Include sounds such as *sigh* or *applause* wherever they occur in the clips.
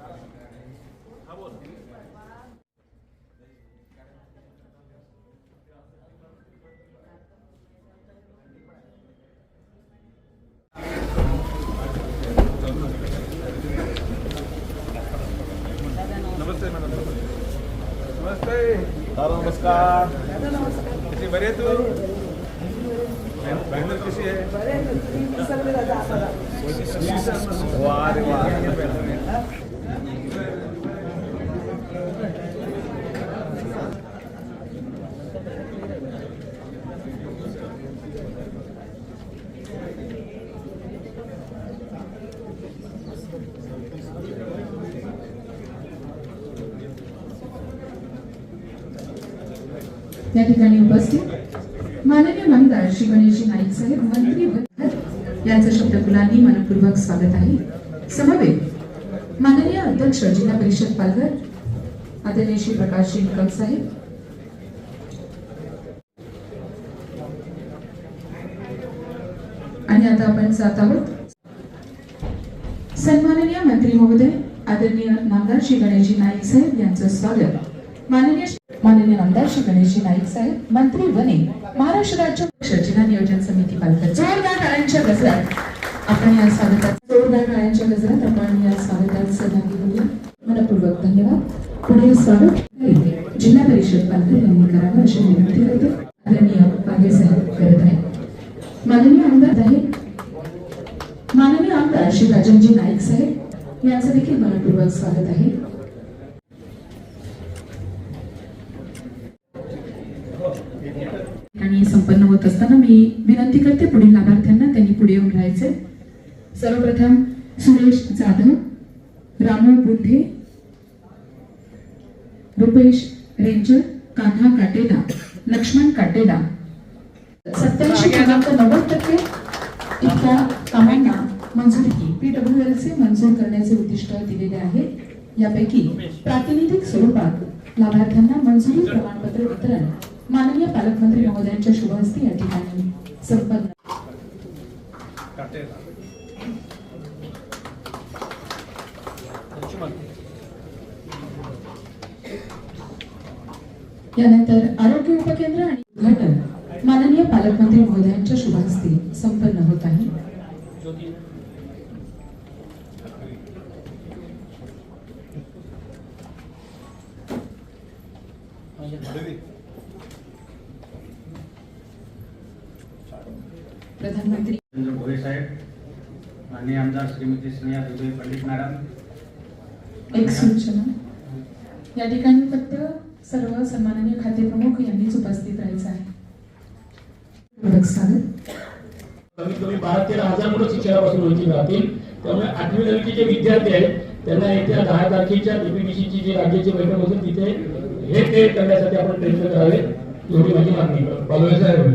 हा बोल नमस्ते मॅडम नमस्ते नमस्कार कशी बरी आहे तू? बँगलोर कशी आहे वारे वा या ठिकाणी उपस्थित माननीय नामदार श्री गणेशजी नाईक साहेब मंत्री भरत यांचं शब्दफुलांनी मनपूर्वक स्वागत आहे. समवेत माननीय अध्यक्ष जिल्हा परिषद पालघर आदरणीय श्री प्रकाश निकम साहेब आणि आता आपण जात आहोत. सन्माननीय मंत्री महोदय आदरणीय नामदार श्री गणेशजी नाईक साहेब यांचं स्वागत. माननीय माननीय आमदार श्री गणेशजी नाईक साहेब मंत्री वने महाराष्ट्र राज्य पक्ष नियोजन समिती पालकर जोरदार टाळ्यांच्या गजरात. आपण या स्वागतात जोरदार टाळ्यांच्या गजरात आपण या स्वागतात सहभागी होऊया. मनपूर्वक धन्यवाद. पुढे स्वागत जिल्हा परिषद पालघर यांनी करावं अशी विनंती करते. आदरणीय पागे साहेब करत आहे माननीय आमदार आहे माननीय आमदार श्री राजनजी नाईक साहेब यांचं देखील मनपूर्वक स्वागत आहे आणि संपन्न असताना मी विनंती करते पुढील लाभार्थ्यांना त्यांनी पुढे येऊन राहायचे सर्वप्रथम सुरेश जाधव रामू बुंधे रुपेश रेंजर कान्हा काटेदा लक्ष्मण काटेदा सत्याऐंशी पूर्णांक नव्वद टक्के इतक्या कामांना मंजुरी पीडब्ल्यू पीडब्ल्यूएलचे मंजूर करण्याचे उद्दिष्ट दिलेले आहे यापैकी प्रातिनिधिक स्वरूपात लाभार्थ्यांना मंजुरी प्रमाणपत्र वितरण माननीय पालकमंत्री महोदयांच्या शुभ हस्ते या ठिकाणी संपन्न. यानंतर आरोग्य उपकेंद्र आणि उद्घाटन माननीय पालकमंत्री महोदयांच्या शुभ हस्ते संपन्न होत आहे. म्हणजे प्रधानमंत्री नरेंद्र भोये साहेब माननीय आमदार श्रीमती स्नेहा दुबे पंडित मॅडम. एक सूचना. या ठिकाणी फक्त सर्व सन्माननीय खाते प्रमुख यांनीच उपस्थित राहायचं आहे. कमीत कमी बारा तेरा हजार मुलं शिक्षणापासून वंचित राहतील त्यामुळे आठवी नववीचे जे विद्यार्थी आहेत त्यांना येत्या दहा तारखेच्या बीपीडीसीची जी राज्याची बैठक होती तिथे हे ते करण्यासाठी आपण प्रयत्न करावे एवढी माझी मागणी. साहेब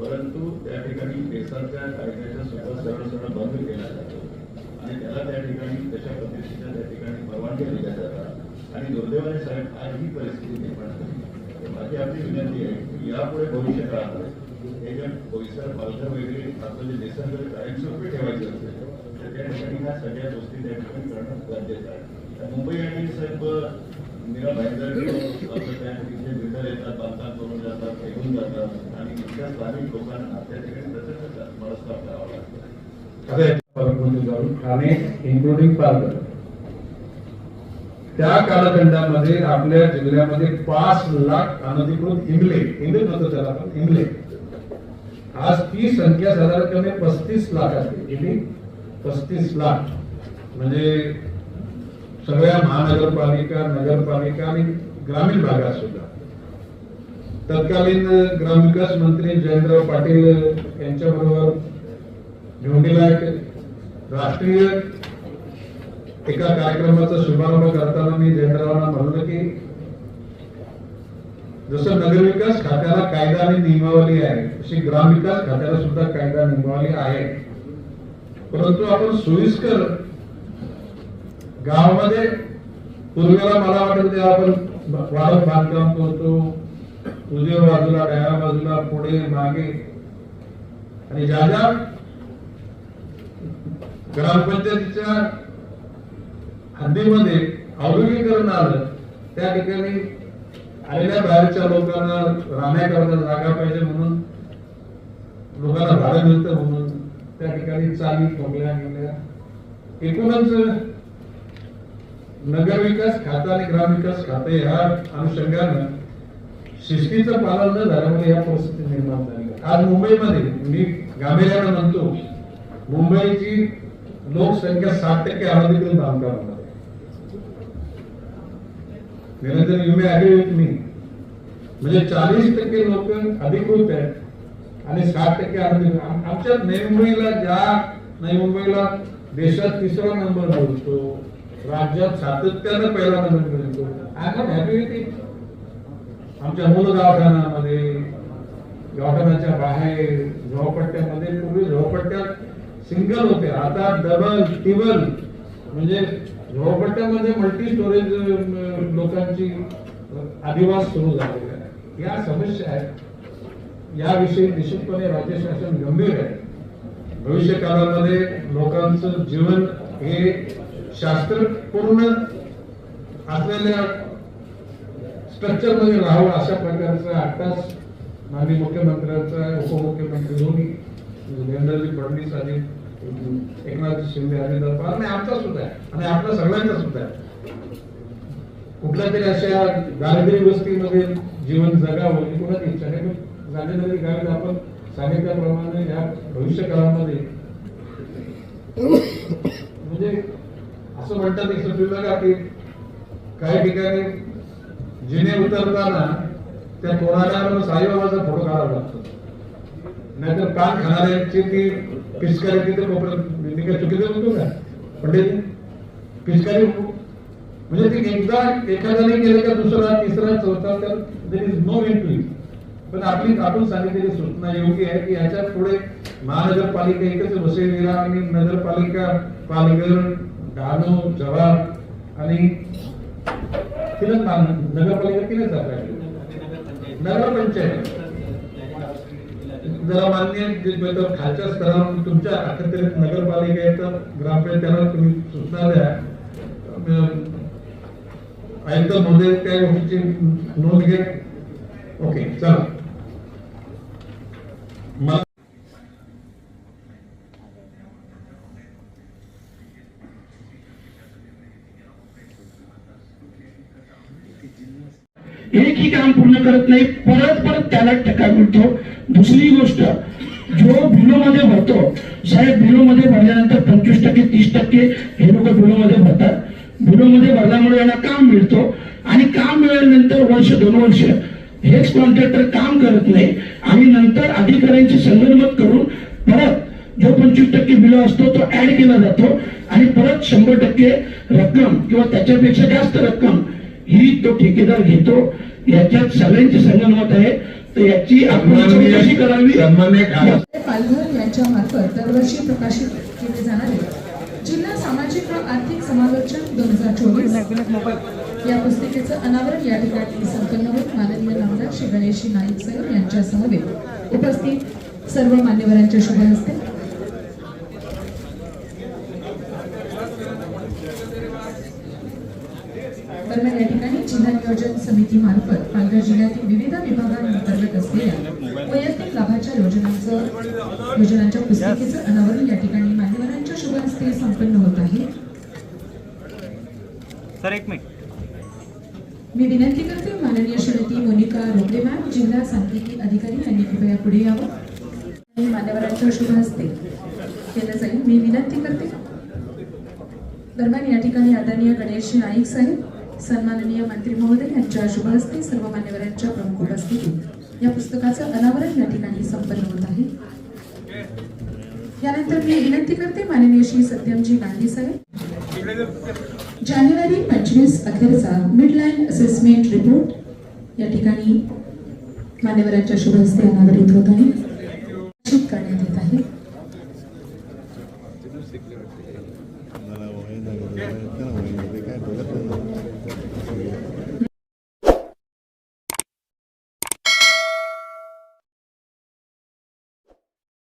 परंतु त्या ठिकाणी पेसांच्या कायद्याच्या सुद्धा सरळ सरळ बंद केला जातो आणि त्याला त्या ठिकाणी तशा पद्धतीच्या त्या ठिकाणी परवानगी दिल्या जातात. आणि दुर्दैवाने साहेब आज ही परिस्थिती निर्माण झाली. माझी आपली विनंती आहे की यापुढे भविष्य काळात हे जे बोईसर पालघर वगैरे आपलं जे निसर्ग कायमस्वरूपी ठेवायचं असेल तर त्या ठिकाणी ह्या सगळ्या गोष्टी त्या ठिकाणी करणं गरजेचं आहे. मुंबई आणि साहेब मीरा भाईंदर आपलं त्या ठिकाणी बिल्डर येतात बांधकाम करून जातात फेकून जातात. आणि इथल्या स्थानिक लोकांना त्या ठिकाणी प्रचंड मनस्ताप करावा लागतो. आता पालकमंत्री जाऊन. ठाणे इन्क्लुडिंग पालघर. त्या कालखंडामध्ये आपल्या जिल्ह्यामध्ये पाच लाख अनधिकृत इंगले इंगले म्हणतो त्याला आपण इंगले आज ती संख्या साधारण कमी पस्तीस लाख असते किती? पस्तीस लाख. म्हणजे सगळ्या महानगरपालिका नगरपालिका आणि ग्रामीण भागात सुद्धा. तत्कालीन ग्रामविकास मंत्री जयंतराव पाटील यांच्याबरोबर निवडीला एक राष्ट्रीय एका कार्यक्रमाचा शुभारंभ करताना मी जयंतरावांना म्हणलं की जसं नगरविकास खात्याला कायदा आणि नियमावली आहे तशी ग्रामविकास खात्याला सुद्धा कायदा नियमावली आहे. परंतु आपण सोयीस्कर गावामध्ये पूर्वीला मला वाटत ते आपण वाढत बांधकाम करतो. उजव्या बाजूला डाव्या बाजूला पुढे मागे. आणि ज्या ज्या ग्रामपंचायतीच्या हद्दीमध्ये औद्योगिकरण आलं त्या ठिकाणी आलेल्या बाहेरच्या लोकांना राहण्याकरता जागा पाहिजे म्हणून लोकांना भाडं मिळतं म्हणून त्या ठिकाणी चाली ठोकल्या गेल्या एकूणच नगरविकास खातं आणि ग्रामविकास खातं ह्या अनुषंगानं शिस्तीचं पालन न झाल्यामुळे या परिस्थिती निर्माण झाली. आज मुंबईमध्ये मी गांभीर्यानं म्हणतो मुंबईची लोकसंख्या साठ टक्के अनधिकृत बांधकामामध्ये निरंतर यू मे मी म्हणजे चाळीस टक्के लोक अधिकृत आहेत आणि साठ टक्के अनधिकृत आमच्या नवी मुंबईला ज्या नवी मुंबईला देशात तिसरा नंबर मिळतो राज्यात सातत्यानं पहिला नंबर मिळतो I not happy with it आमच्या मूल दवाखान्यामध्ये दवाखान्याच्या बाहेर झोपट्ट्यामध्ये पूर्वी झोपट्ट्यात सिंगल होते. आता डबल टिबल म्हणजे झोपट्ट्यामध्ये मल्टी स्टोरेज लोकांची अधिवास सुरू झालेला आहे. या समस्या आहेत. याविषयी निश्चितपणे राज्य शासन गंभीर आहे. भविष्यकाळामध्ये लोकांचं जीवन हे शास्त्र पूर्ण असलेल्या स्ट्रक्चरमध्ये राहावं अशा प्रकारचा आत्ताच माननीय मुख्यमंत्र्यांचा उपमुख्यमंत्री दोन्ही देवेंद्रजी फडणवीस आणि एकनाथ शिंदे आणि पवार आणि आमचा सुद्धा आहे. आणि आपला सगळ्यांचा सुद्धा आहे. कुठल्या तरी अशा दारिद्र्य वस्तीमध्ये जीवन जगावं ही कोणाची इच्छा नाही. पण झालेली गावी आपण सांगितल्याप्रमाणे या भविष्य काळामध्ये *coughs* म्हणजे असं म्हणतात एक सुद्धा की काही ठिकाणी जिने उतरताना त्या कोणाला साईबाबाचा फोटो काढावा लागतो. नाहीतर कान खाणाऱ्यांची ती पिचकारी तिथे कोपऱ्यात म्हणजे निघा चुकीचं म्हणतो का? पंडित पिचकारी हो. म्हणजे ती एकदा एखाद्याने केलं का दुसरा तिसरा चौथा तर there is no in to पण आपली आपण सांगितलेली सूचना योग्य आहे की याच्यापुढे महानगरपालिका एकच वसईविरा आणि नगरपालिका पालघर डहाणू जवाब आणि तिला नगरपालिका तिलाच आपल्याकडे नगरपंचायत. जरा मान्य खालच्या स्तरावर तुमच्या अखत्यारीत नगरपालिका आहे ग्रामपंचायत तुम्ही सूचना द्या. आयुक्त महोदय त्या गोष्टीची नोंद घे ओके चला मला एकही काम पूर्ण करत नाही परत परत त्याला टक्का मिळतो. दुसरी गोष्ट जो बिलो मध्ये भरतो साहेब बिलो मध्ये भरल्यानंतर पंचवीस टक्के तीस टक्के हे लोक बिलो मध्ये भरतात. बिलो मध्ये भरल्यामुळे यांना काम मिळतो आणि काम मिळाल्यानंतर वर्ष दोन वर्ष हेच कॉन्ट्रॅक्टर काम करत नाही. आणि नंतर अधिकाऱ्यांची संगनमत करून परत जो पंचवीस टक्के बिल असतो तो ऍड केला जातो आणि परत शंभर टक्के रक्कम किंवा त्याच्यापेक्षा जास्त रक्कम ही तो ठेकेदार घेतो. याच्यात सगळ्यांची संगनमत आहे. तर याची आपण कशी करावी? पालघर यांच्या मार्फत दरवर्षी प्रकाशित केले जाणारे जिल्हा सामाजिक व आर्थिक समालोचन दोन हजार चोवीस या पुस्तिकेचं अनावरण या ठिकाणी संपन्न होत माननीय नामदार श्री गणेशजी नाईक साहेब यांच्या समवेत उपस्थित सर्व मान्यवरांच्या शुभ हस्ते. दरम्यान या ठिकाणी जिल्हा नियोजन समितीमार्फत पालघर जिल्ह्यातील विविध विभागांअंतर्गत असलेल्या वैयक्तिक लाभाच्या योजनांचं योजनांच्या पुस्तिकेचं अनावरण या ठिकाणी मान्यवरांच्या शुभ हस्ते संपन्न होत आहे. सर एक मिनिट. मी विनंती करते माननीय श्रीमती मोनिका रोकडे मॅम जिल्हा सांख्यिकी अधिकारी यांनी कृपया पुढे यावं. आणि मान्यवरांच्या शुभ हस्ते केलं जाईल. मी विनंती करते. दरम्यान या ठिकाणी आदरणीय गणेश नाईक साहेब सन्माननीय मंत्री महोदय यांच्या शुभ हस्ते सर्व मान्यवरांच्या प्रमुख उपस्थितीत या पुस्तकाचं अनावरण या ठिकाणी संपन्न होत आहे. यानंतर मी विनंती करते माननीय श्री सत्यमजी गांधी साहेब जानेवारी पंचवीस अखेरचा मिडलाईन असेसमेंट रिपोर्ट या ठिकाणी मान्यवरांच्या शुभ हस्ते अनावरित होत आहे.